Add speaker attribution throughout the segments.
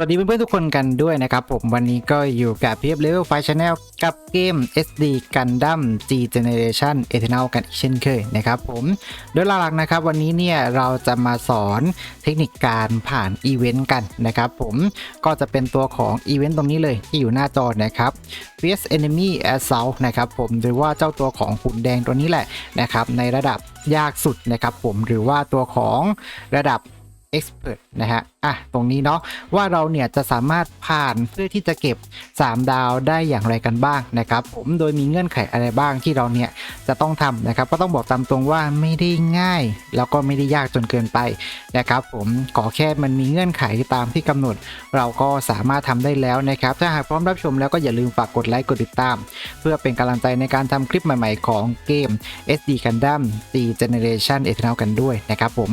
Speaker 1: สวัสดีเพื่อนๆทุกคนกันด้วยนะครับ ผมวันนี้ก็อยู่กับเพียบเลเวลไฟชแนลกับเกม SD Gundam G Generation Eternal กันอีกเช่นเคยนะครับผม โดยหลักๆนะครับ วันนี้เนี่ยเราจะมาสอนเทคนิคการผ่านอีเวนต์กันนะครับผมก็จะเป็นตัวของอีเวนต์ตรงนี้เลยที่อยู่หน้าจอนะครับ Fierce Enemy Assault นะครับผมหรือว่าเจ้าตัวของหุ่นแดงตัวนี้แหละนะครับในระดับยากสุดนะครับผมหรือว่าตัวของระดับ Expert นะฮะ อะ ตรงนี้เนาะว่าเราเนี่ยจะสามารถผ่านเพื่อที่จะเก็บ 3 ดาวได้อย่างไรกันบ้างนะครับ ผมโดยมีเงื่อนไขอะไรบ้างที่เราเนี่ยจะต้องทำนะครับ ก็ต้องบอกตามตรงว่าไม่ได้ง่าย แล้วก็ไม่ได้ยากจนเกินไปนะครับ ผมขอแค่มันมีเงื่อนไขตามที่กำหนด เราก็สามารถทำได้แล้วนะครับ ถ้าหากพร้อมรับชมแล้วก็อย่าลืมฝากกดไลค์กดติดตาม เพื่อเป็นกำลังใจในการทำคลิปใหม่ ๆ ของเกม SD Gundam G Generation Eternal กันด้วยนะครับผม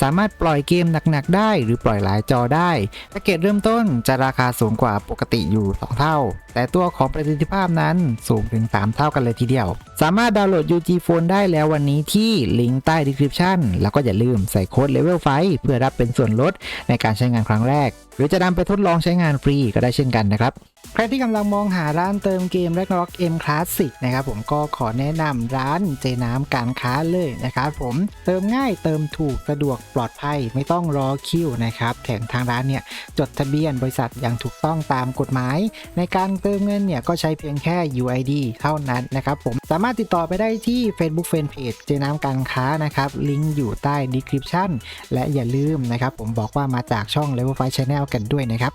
Speaker 1: สามารถปล่อยเกมหนักๆได้ หรือปล่อยหลายจอได้แพ็กเกจเริ่มต้นจะราคาสูงกว่าปกติอยู่ 2 เท่า แต่ตัวของประสิทธิภาพนั้นสูงถึง 3 เท่ากันเลยทีเดียว สามารถดาวน์โหลด UG Phone ได้แล้ววันนี้ที่ลิงก์ใต้ description แล้วก็อย่าลืมใส่โค้ด Level 5เพื่อรับเป็นส่วนลดในการใช้งานครั้งแรก หรือจะนำไปทดลองใช้งานฟรีก็ได้เช่นกันนะครับใครที่กำลังมองหาร้านเติมเกม Ragnarok M Classic นะครับผมก็ขอแนะนำร้านเจน้ำการค้าเลยนะครับผมเติมง่ายเติมถูกสะดวกปลอดภัยไม่ต้องรอคิวนะครับแถมทางร้านเนี่ยจดทะเบียนบริษัทอย่างถูกต้องตามกฎหมาย ในการเติมเงินเนี่ยก็ใช้เพียงแค่ UID เท่านั้นนะครับผมสามารถติดต่อไปได้ที่ Facebook Fanpage เจน้ำการค้านะครับลิงก์อยู่ใต้ description และอย่าลืมนะครับผมบอกว่ามาจากช่อง Level 5 Channel กันด้วยนะครับ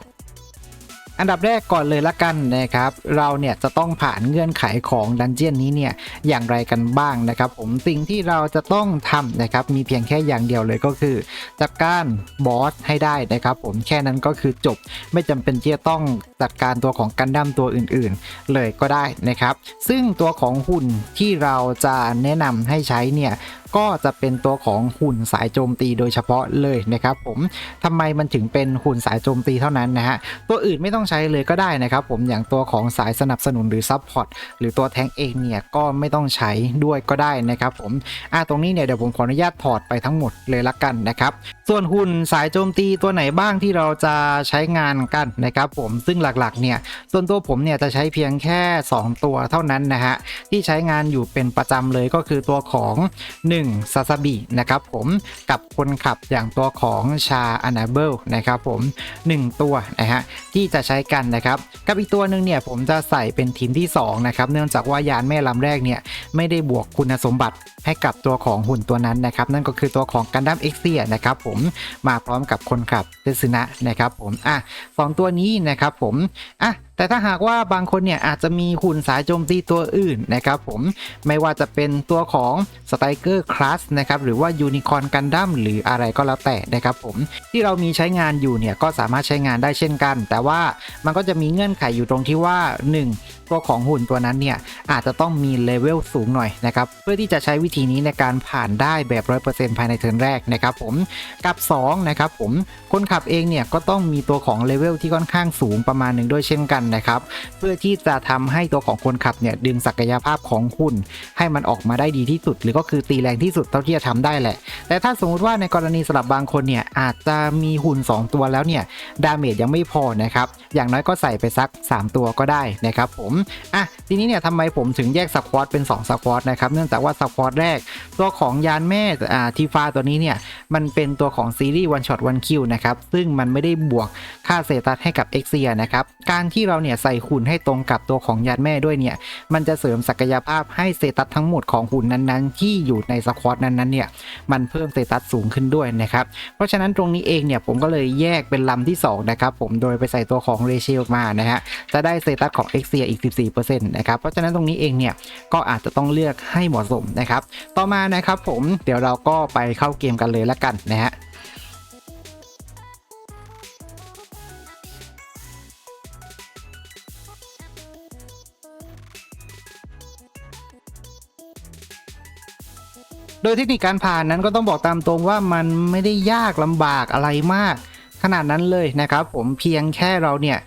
Speaker 1: อันดับแรกก่อนเลยละกันนะครับ เราเนี่ยจะต้องผ่านเงื่อนไขของดันเจียนนี้เนี่ยอย่างไรกันบ้างนะครับผมสิ่งที่เราจะต้องทำนะครับมีเพียงแค่อย่างเดียวเลยก็คือจัดการบอสให้ได้นะครับผมแค่นั้นก็คือจบไม่จำเป็นที่จะต้องจัดการตัวของกันดั้มตัวอื่นๆเลยก็ได้นะครับ ซึ่งตัวของหุ่นที่เราจะแนะนำให้ใช้เนี่ย ก็จะเป็นตัวของหุ่นสายโจมตีโดยเฉพาะเลยนะครับผมทำไมมันถึงเป็นหุ่นสายโจมตีเท่านั้นนะฮะตัวอื่นไม่ต้องใช้เลยก็ได้นะครับผมอย่างตัวของสายสนับสนุนหรือซับพอร์ตหรือตัวแทงเองเนี่ยก็ไม่ต้องใช้ด้วยก็ได้นะครับผมอ่าตรงนี้เนี่ยเดี๋ยวผมขออนุญาตถอดไปทั้งหมดเลยละกันนะครับส่วนหุ่นสายโจมตีตัวไหนบ้างที่เราจะใช้งานกันนะครับผมซึ่งหลักๆเนี่ยส่วนตัวผมเนี่ยจะใช้เพียงแค่ 2 ตัวเท่านั้นนะฮะที่ใช้งานอยู่เป็นประจำเลยก็คือตัวของ1ซาซาบินะครับผมกับคนขับอย่างตัวของชาอนาเบิลนะครับผม 1 ตัวนะฮะที่จะใช้กันนะครับ กับอีกตัวหนึ่งเนี่ยผมจะใส่เป็นทีมที่2นะครับเนื่องจากว่ายานแม่ลำแรกเนี่ยไม่ได้บวกคุณสมบัติให้กับตัวของหุ่นตัวนั้นนะครับ นั่นก็คือตัวของกันดั้มเอ็กเซียนะครับผมมาพร้อมกับคนขับเทสึนะนะครับผมอะสองตัวนี้นะครับผมอะ แต่ถ้าหากว่าบางคนเนี่ยอาจจะมีหุ่นสายโจมตีตัวอื่นนะครับผมไม่ว่าจะเป็นตัวของสไตเกอร์คลาสนะครับหรือว่ายูนิคอร์นกันดั้มหรืออะไรก็แล้วแต่นะครับผมที่เรามีใช้งานอยู่เนี่ยก็สามารถใช้งานได้เช่นกัน แต่ว่ามันก็จะมีเงื่อนไขอยู่ตรงที่ว่า 1 ตัวของหุ่นตัวนั้นเนี่ย อาจจะต้องมีเลเวลสูงหน่อยนะครับเพื่อที่จะใช้วิธีนี้ในการผ่านได้แบบ 100%ภายในเทิร์นแรกนะครับผมกับ2นะครับผมคนขับเองเนี่ยก็ต้องมีตัวของเลเวลที่ค่อนข้างสูงประมาณหนึ่งด้วยเช่นกันนะครับเพื่อที่จะทำให้ตัวของคนขับเนี่ยดึงศักยภาพของหุ่นให้มันออกมาได้ดีที่สุด หรือก็คือตีแรงที่สุดเท่าที่จะทำได้แหละ แต่ถ้าสมมติว่าในกรณีสำหรับบางคนเนี่ยอาจจะมีหุ่น 2 ตัวแล้วเนี่ยดาเมจยังไม่พอนะครับอย่างน้อยก็ใส่ไปสัก 3 ตัวก็ได้นะครับผมอะทีนี้เนี่ยทำไมผมผมถึงแยกสควอตเป็น2สควอตนะครับเนื่องจากว่าสควอตแรก ตัวของยานแม่อ่าทีฟ้าตัวนี้เนี่ย มันเป็นตัวของซีรีส์ one shot one kill นะครับ ซึ่งมันไม่ได้บวกค่าเซตัสให้กับเอ็กเซียนะครับ การที่เราเนี่ยใส่หุ่นให้ตรงกับตัวของยานแม่ด้วยเนี่ย มันจะเสริมศักยภาพให้เซตัสทั้งหมดของหุ่นนั้นๆ ที่อยู่ในสควอตนั้นๆเนี่ยมันเพิ่มเซตัสสูงขึ้นด้วยนะครับเพราะฉะนั้นตรงนี้เองเนี่ยผมก็เลยแยกเป็นลำที่2นะครับผมโดยไปใส่ตัวของเรเชลมานะฮะจะได้เซตัสของเอ็กเซียอีก 14%นะครับเพราะฉะนั้นตรงนี้เองเนี่ยก็อาจจะต้องเลือกให้เหมาะสมนะครับ ต่อมานะครับผมเดี๋ยวเราก็ไปเข้าเกมกันเลยละกันนะฮะโดยเทคนิคการผ่านนั้นก็ต้องบอกตามตรงว่ามันไม่ได้ยากลำบากอะไรมาก ขนาดนั้นเลยนะครับ ผมเพียงแค่เราเนี่ย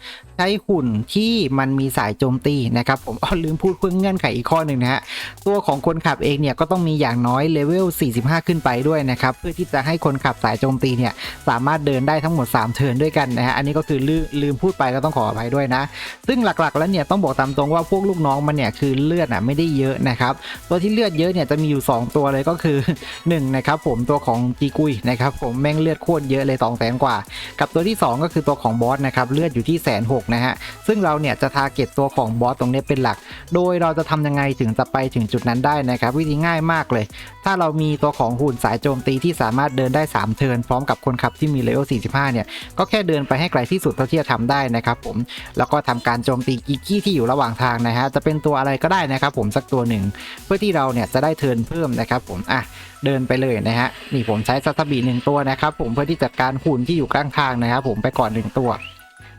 Speaker 1: ช้หุ่นที่มันมีสายโจมตีนะครับผมอ้อลืมพูดเพื่อเงื่อนไขอีกข้อหนึ่งนะฮะตัวของคนขับเองเนี่ยก็ต้องมีอย่างน้อยเลเวล 45 ขึ้นไปด้วยนะครับเพื่อที่จะให้คนขับสายโจมตีเนี่ยสามารถเดินได้ทั้งหมด 3 เทิร์นด้วยกันนะฮะอันนี้ก็คือลืมลืมพูดไปก็ต้องขออภัยด้วยนะ ซึ่งหลักๆแล้วเนี่ยต้องบอกตามตรงว่าพวกลูกน้องมันเนี่ยคือเลือดอะไม่ได้เยอะนะครับตัวที่เลือดเยอะเนี่ยจะมีอยู่ 2 ตัวเลยก็คือ1นะครับผมตัวของจีกุยนะครับผมแม่งเลือดโคตรเยอะเลย2แสนกว่า กับตัวที่ 2 ก็คือตัวของบอสนะครับเลือดอยู่ที่แสนหกนะฮะ ซึ่งเราเนี่ยจะทาร์เก็ตตัวของบอสตรงนี้เป็นหลัก โดยเราจะทำยังไงถึงจะไปถึงจุดนั้นได้นะครับ วิธีง่ายมากเลย ถ้าเรามีตัวของหุ่นสายโจมตีที่สามารถเดินได้ 3 เทิร์นพร้อมกับคนขับที่มีเลเวล45 เนี่ย ก็แค่เดินไปให้ไกลที่สุดเท่าที่จะทำได้นะครับผม แล้วก็ทำการโจมตีกิกกี้ที่อยู่ระหว่างทางนะฮะ จะเป็นตัวอะไรก็ได้นะครับผมสักตัวหนึ่ง เพื่อที่เราเนี่ยจะได้เทิร์นเพิ่มนะครับผม อะเดินไปเลยนะฮะ นี่ผมใช้ซัตบีหนึ่งตัวนะครับผมเพื่อที่จัดการหุ่นที่อยู่กลางทางนะครับผมไปก่อนหนึ่งตัว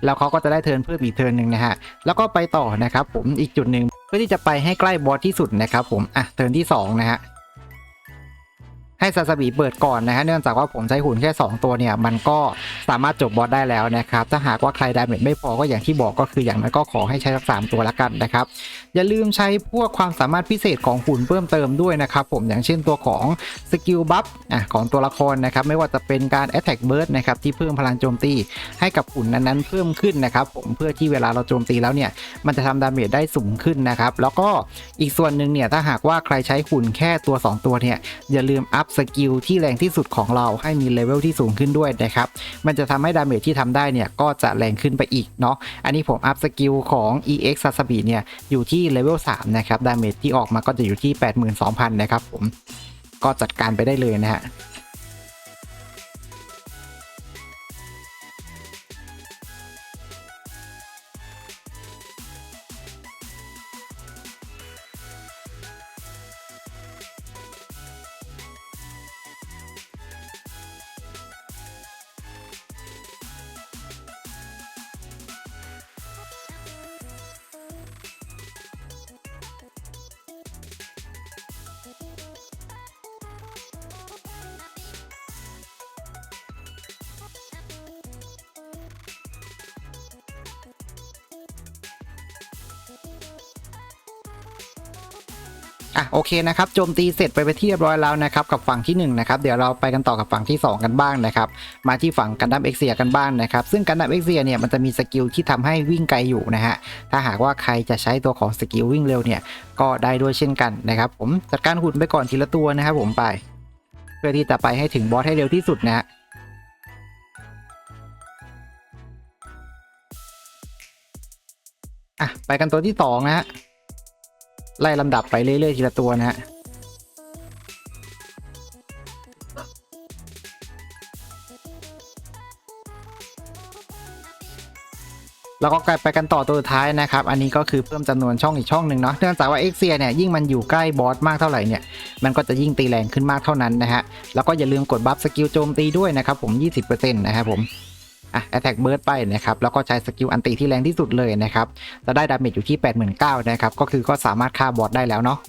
Speaker 1: แล้วเขาก็จะได้เทิร์นเพิ่มอีกเทิร์นหนึ่งนะฮะแล้วก็ไปต่อนะครับผมอีกจุดหนึ่งเพื่อที่จะไปให้ใกล้บอสที่สุดนะครับผมอะเทิร์นที่สองนะฮะ ให้ซาสบีเปิดก่อนนะฮะเนื่องจากว่าผมใช้หุ่นแค่ 2 ตัวเนี่ยมันก็สามารถจบบอสได้แล้วนะครับถ้าหากว่าใครดาเมจไม่พอก็อย่างที่บอกก็คืออย่างนั้นก็ขอให้ใช้สักสามตัวละกันนะครับอย่าลืมใช้พวกความสามารถพิเศษของหุ่นเพิ่มเติมด้วยนะครับผมอย่างเช่นตัวของสกิลบัฟอะของตัวละครนะครับไม่ว่าจะเป็นการ Attack Burst นะครับที่เพิ่มพลังโจมตีให้กับหุ่นนั้นๆเพิ่มขึ้นนะครับผมเพื่อที่เวลาเราโจมตีแล้วเนี่ยมันจะทำดาเมจได้สูงขึ้นนะครับแล้วก็อีกส่วนหนึ่งเนี่ยถ้าหากว่าใครใช้หุ่นแค่ตัว 2 ตัวเนี่ยอย่าลืมอัพสกิลที่แรงที่สุดของเราให้มีเลเวลที่สูงขึ้นด้วยนะครับ มันจะทำให้ดาเมจที่ทำได้เนี่ยก็จะแรงขึ้นไปอีกเนาะ อันนี้ผมอัพสกิลของ EX ซาสบีเนี่ยอยู่ที่เลเวล3นะครับ ดาเมจที่ออกมาก็จะอยู่ที่ 82,000 นะครับผม ก็จัดการไปได้เลยนะฮะ อะโอเคนะครับโจมตีเสร็จไปไปที่เรียบร้อยแล้วนะครับกับฝั่งที่1นะครับเดี๋ยวเราไปกันต่อกับฝั่งที่ 2 กันบ้างนะครับมาที่ฝั่งกันดั้มเอ็กเซียกันบ้างนะครับซึ่งกันดั้มเอ็กเซียเนี่ยมันจะมีสกิลที่ทำให้วิ่งไกลอยู่นะฮะถ้าหากว่าใครจะใช้ตัวของสกิลวิ่งเร็วเนี่ยก็ได้ด้วยเช่นกันนะครับผมจัดการหุ่นไปก่อนทีละตัวนะครับผมไป เพื่อที่จะไปให้ถึงบอสให้เร็วที่สุดนะฮะอะไปกันตัวที่สองนะฮะ ไล่ลำดับไปเรื่อยๆทีละตัวนะฮะแล้วก็กลายไปกันต่อตัวท้ายนะครับ อันนี้ก็คือเพิ่มจำนวนช่องอีกช่องหนึ่งเนาะ เนื่องจากว่าเอ็กเซียเนี่ยยิ่งมันอยู่ใกล้บอสมากเท่าไหร่เนี่ย มันก็จะยิ่งตีแรงขึ้นมากเท่านั้นนะฮะ แล้วก็อย่าลืมกดบัฟสกิลโจมตีด้วยนะครับผม 20%นะครับผม อะ Attack Burst ไปนะครับ แล้วก็ใช้สกิลอันติที่แรงที่สุดเลยนะครับ จะได้ดาเมจอยู่ที่ 89,000นะครับ ก็คือก็สามารถฆ่าบอสได้แล้วเนาะ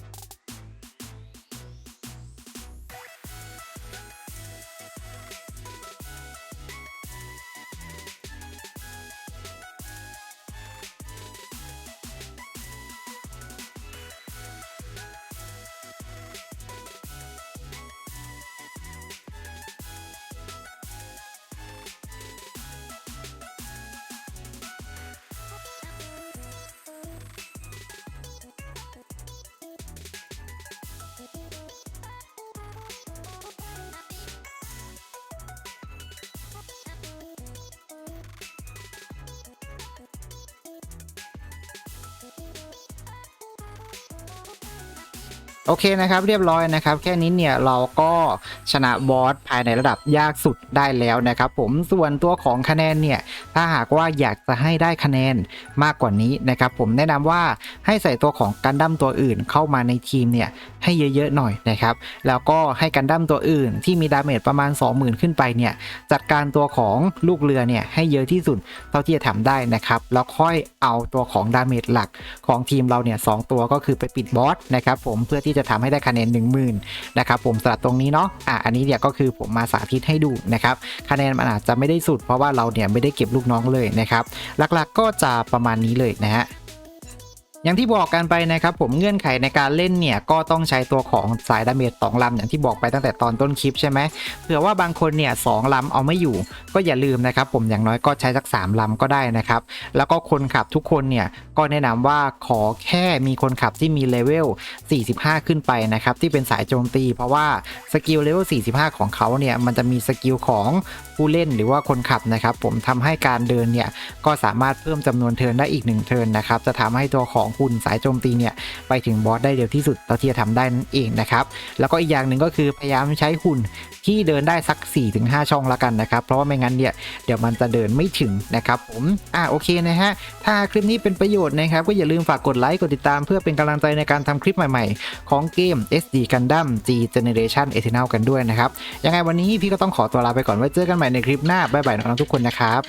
Speaker 1: โอเคนะครับเรียบร้อยนะครับ แค่นี้เนี่ยเราก็ชนะบอสภายในระดับยากสุดได้แล้วนะครับ ผมส่วนตัวของคะแนนเนี่ยถ้าหากว่าอยากจะให้ได้คะแนนมากกว่านี้นะครับ ผมแนะนำว่า ให้ใส่ตัวของกันดั้มตัวอื่นเข้ามาในทีมเนี่ยให้เยอะๆหน่อยนะครับ แล้วก็ให้กันดั้มตัวอื่นที่มีดาเมจประมาณ 20,000 ขึ้นไปเนี่ยจัดการตัวของลูกเรือเนี่ยให้เยอะที่สุดเท่าที่จะทำได้นะครับ แล้วค่อยเอาตัวของดาเมจหลักของทีมเราเนี่ยสองตัวก็คือไปปิดบอสนะครับผมเพื่อที่จะทำให้ได้คะแนน 1 0,000นะครับผมสำหรับตรงนี้เนาะอะอันนี้เนี่ยก็คือผมมาสาธิตให้ดูนะครับคะแนนมันอาจจะไม่ได้สุด เพราะว่าเราเนี่ยไม่ได้เก็บลูกน้องเลยนะครับหลักๆก็จะประมาณนี้เลยนะฮะ อย่างที่บอกกันไปนะครับผมเงื่อนไขในการเล่นเนี่ยก็ต้องใช้ตัวของสายดาเมจสองลำอย่างที่บอกไปตั้งแต่ตอนต้นคลิปใช่ไหมเผื่อว่าบางคนเนี่ยสองลำเอาไม่อยู่ ก็อย่าลืมนะครับผมอย่างน้อยก็ใช้สักสามลำก็ได้นะครับแล้วก็คนขับทุกคนเนี่ยก็แนะนำว่าขอแค่มีคนขับที่มีเลเวล 45 ขึ้นไปนะครับที่เป็นสายโจมตี เพราะว่าสกิลเลเวล 45 ของเขาเนี่ยมันจะมีสกิลของผู้เล่นหรือว่าคนขับนะครับ ผมทำให้การเดินเนี่ยก็สามารถเพิ่มจำนวนเทินได้อีก 1 เทินนะครับ จะทำให้ตัวของหุ่นสายโจมตีเนี่ยไปถึงบอสได้เร็วที่สุดเท่าที่จะทำได้นั่นเองนะครับ แล้วก็อีกอย่างหนึ่งก็คือพยายามใช้หุ่นที่เดินได้สัก 4-5 ช่องละกันนะครับ เพราะว่าไม่งั้นเนี่ยเดี๋ยวมันจะเดินไม่ถึงนะครับผมอ่าโอเคนะฮะถ้าคลิปนี้เป็นประโยชน์นะครับ ก็อย่าลืมฝากกดไลค์กดติดตามเพื่อเป็นกำลังใจในการทำคลิปใหม่ๆ ของเกม SD Gundam G Generation Eternal กันด้วยนะครับยังไงวันนี้พี่ก็ต้องขอตัวลาไปก่อนไว้เจอกันใหม่ในคลิปหน้าบ๊ายบายน้องๆทุกคนนะครับ